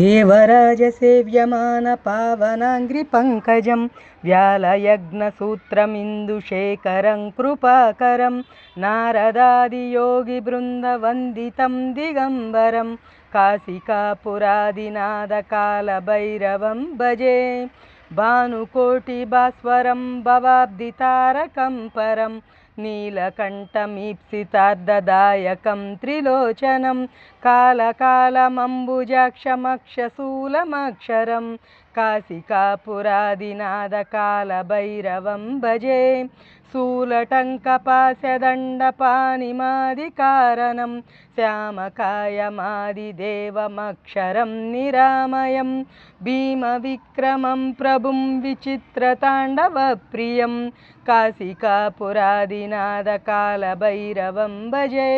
देवराजसेव्यमानपावनाङ्घ्रिपङ्कजं व्यालयज्ञसूत्रमिन्दुशेखरं कृपाकरं नारदादियोगिवृन्दवन्दितं दिगम्बरं काशिकापुरादिनादकालभैरवं भजे भानुकोटिभास्वरं भवाब्दितारकं परं नीलकण्ठमीप्सितार्धदायकं त्रिलोचनं कालकालमम्बुजाक्षमक्षशूलमक्षरं काशिकापुरादिनादकालभैरवं भजे शूलटङ्कपास्यदण्डपानिमादिकारणं श्यामकायमादिदेवमक्षरं निरामयं भीमविक्रमं प्रभुं विचित्रताण्डवप्रियं కాశికాపురాదినాద కాల భైరవం భజే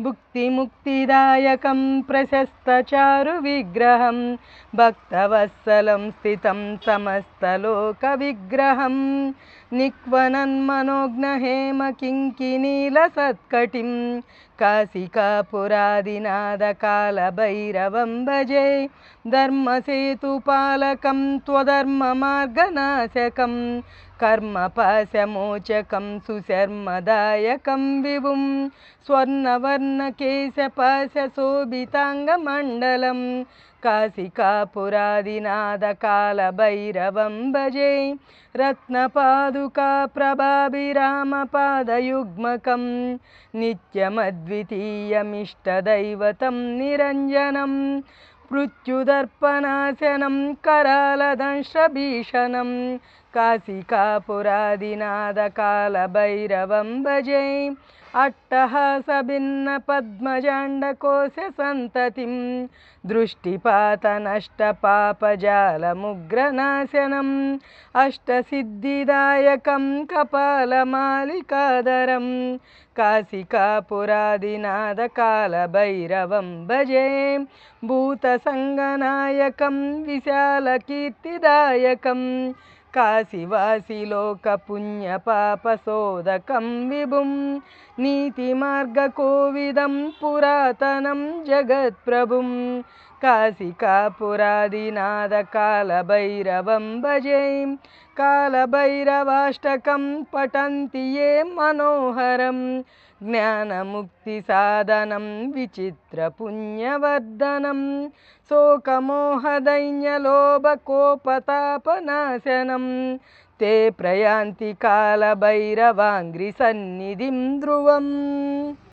భుక్తిముక్తిదాయకం ప్రశస్తచారు విగ్రహం భక్తవత్సలం స్థితం సమస్తలోక విగ్రహం. నిక్వనన్మనోజ్ఞహేమ కింకినీల సత్కటిం కాశికాపురాదినాదకాలభైరవం భజే. ధర్మసేతుపాలకం త్వధర్మమార్గనాశకం కర్మపాశమోచకం సుశర్మదాయకం విభుం. స్వర్ణవర్ स्वर्णवर्णकेशपाशशोभिताङ्गमण्डलं काशिकापुरादिनादकालभैरवं भजे रत्नपादुकाप्रभाभिरामपादयुग्मकं नित्यमद्वितीयमिष्टदैवतं निरञ्जनं मृत्युदर्पणाशनं करालदंशभीषणं काशिकापुरादिनादकालभैरवं भजे अट्टहासभिन्नपद्मजाण्डकोशसन्ततिं दृष्टिपातनष्टपापजालमुग्रनाशनम् अष्टसिद्धिदायकं कपालमालिकाधरं काशिकापुरादिनादकालभैरवं भजे भूतसङ्गनायकं विशालकीर्तिदायकं काशिवासिलोकपुण्यपापशोधकं विभुं नीतिमार्गकोविदं पुरातनं जगत्प्रभुं కాశికాపురాదినాథ కాలభైరవం భజైం కాలభైరవాష్టకం పఠంతి ఏ మనోహరం జ్ఞానముక్తిసాధనం విచిత్రపుణ్యవర్ధనం శోకమోహదైన్యలోభకోపతాపనాశనం తే ప్రయాంతి కాలభైరవాంగ్రి సన్నిధిం ధ్రువం